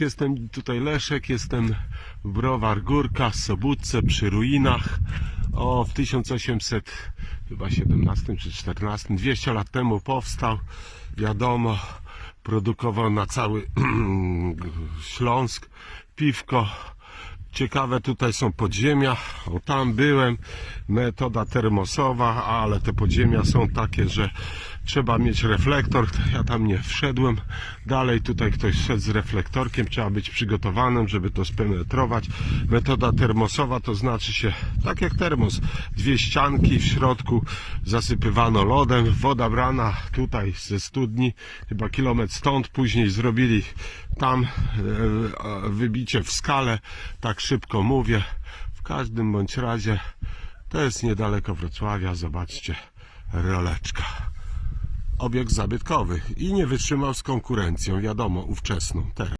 Jestem tutaj Leszek, jestem Browar Górka, w Sobótce przy ruinach. O, w 1800, chyba 17 czy 14, 200 lat temu powstał. Wiadomo, produkował na cały Śląsk piwko. Ciekawe tutaj są podziemia. O, tam byłem. Metoda termosowa, ale te podziemia są takie, że trzeba mieć reflektor. Ja tam nie wszedłem. Dalej tutaj ktoś szedł z reflektorkiem. Trzeba być przygotowanym, żeby to spenetrować. Metoda termosowa to znaczy się tak jak termos. Dwie ścianki w środku zasypywano lodem. Woda brana tutaj ze studni, chyba kilometr stąd. Później zrobili tam e, e, wybicie w skale. Tak szybko mówię. W każdym bądź razie to jest niedaleko Wrocławia. Zobaczcie, roleczka. Obiekt zabytkowy i nie wytrzymał z konkurencją, wiadomo, ówczesną teraz.